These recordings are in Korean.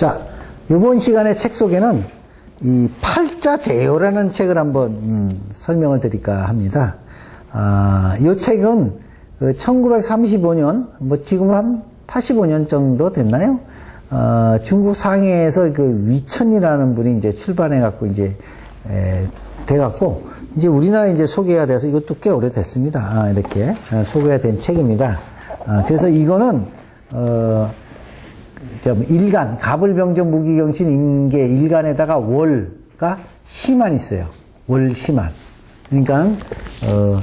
자, 이번 시간의 책 속에는 이 팔자 제요라는 책을 한번 음, 설명을 드릴까 합니다. 아, 이 책은 그 1935년, 뭐 지금 한 85년 정도 됐나요? 어, 중국 상해에서 그 위천이라는 분이 이제 출판해 갖고 이제 에, 돼 갖고 이제 우리나라 이제 소개가 돼서 이것도 꽤 오래됐습니다. 아, 이렇게 어, 소개가 된 책입니다. 아, 그래서 이거는 어, 좀 일간 가불병정 무기경신 인계 일간에다가 월가 시만 있어요. 월 시만. 그러니까 어,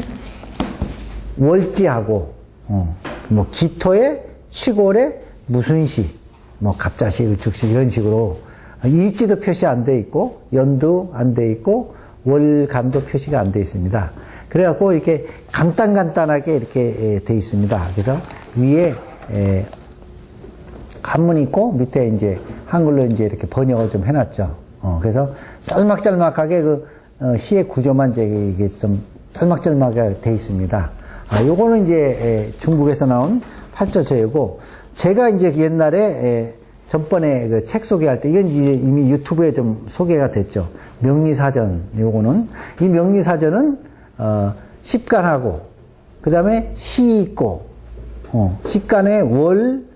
월지하고 어, 뭐 기토에 치골에 무슨 시, 뭐 갑자시, 을축시 이런 식으로 일지도 표시 안 돼 있고 연도 안 돼 있고 월간도 표시가 안 돼 있습니다. 그래갖고 이렇게 간단간단하게 이렇게 돼 있습니다. 그래서 위에 에, 한문 있고 밑에 이제 한글로 이제 이렇게 번역을 좀 해놨죠. 어, 그래서 짤막짤막하게 그 어, 시의 구조만 이게 좀 짤막짤막하게 돼 있습니다. 아, 요거는 이제 에, 중국에서 나온 팔자제고 제가 이제 옛날에 에, 전번에 그 책 소개할 때 이건 이제 이미 유튜브에 좀 소개가 됐죠. 명리사전 요거는 이 명리사전은 어, 십간하고 그 다음에 시 있고 어, 십간에 월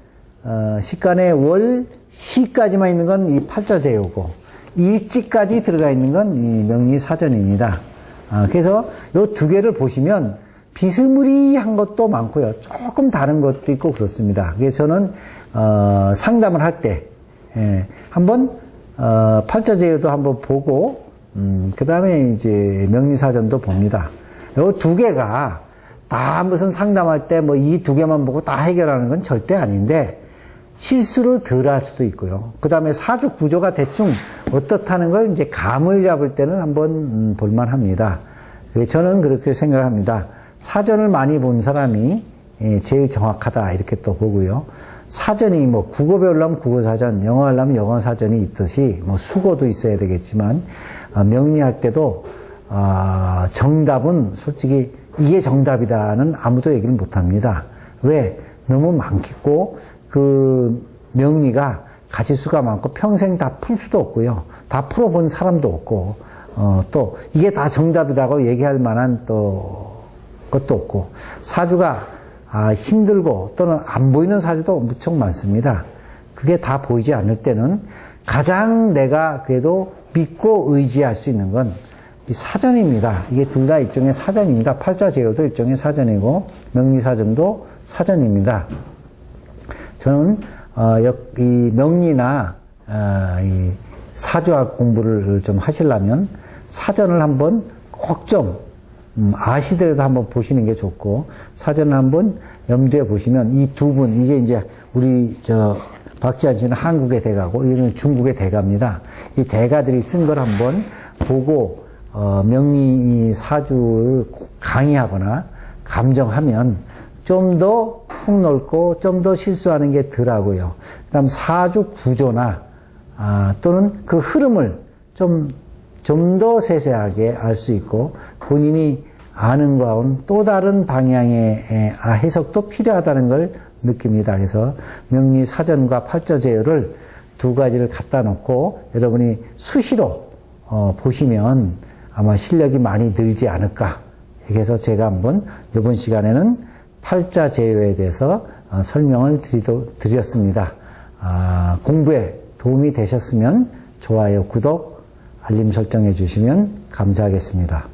어, 식간에 월, 시까지만 있는 건 이 팔자제요고, 일지까지 들어가 있는 건 이 명리사전입니다. 아, 그래서 요두 개를 보시면 비스무리한 것도 많고요. 조금 다른 것도 있고 그렇습니다. 그래서 저는, 어, 상담을 할 때, 예, 한번, 어, 팔자제요도 한번 보고, 음, 그 다음에 이제 명리사전도 봅니다. 요두 개가 다 무슨 상담할 때 뭐 이 두 개만 보고 다 해결하는 건 절대 아닌데, 실수를 덜 할 수도 있고요. 그 다음에 사주 구조가 대충 어떻다는 걸 이제 감을 잡을 때는 한번 음, 볼만 합니다. 저는 그렇게 생각합니다. 사전을 많이 본 사람이 예, 제일 정확하다 이렇게 또 보고요. 사전이 뭐 국어 배우려면 국어 사전, 영어 하려면 영어 사전이 있듯이 뭐 수고도 있어야 되겠지만 아, 명리할 때도 아, 정답은 솔직히 이게 정답이다는 아무도 얘기를 못 합니다. 왜? 너무 많겠고 그 명리가 가지수가 많고 평생 다 풀 수도 없고요. 다 풀어본 사람도 없고 어, 또 이게 다 정답이라고 얘기할 만한 또 것도 없고 사주가 아, 힘들고 또는 안 보이는 사주도 무척 많습니다. 그게 다 보이지 않을 때는 가장 내가 그래도 믿고 의지할 수 있는 건 이 사전입니다. 이게 둘 다 일종의 사전입니다. 팔자제요도 일종의 사전이고 명리사전도 사전입니다. 저는 어, 이 명리나 어, 이 사주학 공부를 좀 하시려면 사전을 한번 꼭좀 음, 아시더라도 한번 보시는 게 좋고 사전을 한번 염두에 보시면 이 두 분 이게 이제 우리 저 박지한 씨는 한국의 대가고 이는 중국의 대가입니다. 이 대가들이 쓴 걸 한번 보고 어, 명리 사주를 강의하거나 감정하면 좀 더 폭넓고 좀 더 실수하는 게 덜하고요. 그 다음 사주 구조나 아, 또는 그 흐름을 좀 좀 더 세세하게 알 수 있고 본인이 아는 거하고는 또 다른 방향의 아, 해석도 필요하다는 걸 느낍니다. 그래서 명리 사전과 팔자제요를 두 가지를 갖다 놓고 여러분이 수시로 어, 보시면 아마 실력이 많이 늘지 않을까. 그래서 제가 한번 이번 시간에는 팔자 제요에 대해서 어, 설명을 드리도, 드렸습니다. 아, 공부에 도움이 되셨으면 좋아요, 구독, 알림 설정해 주시면 감사하겠습니다.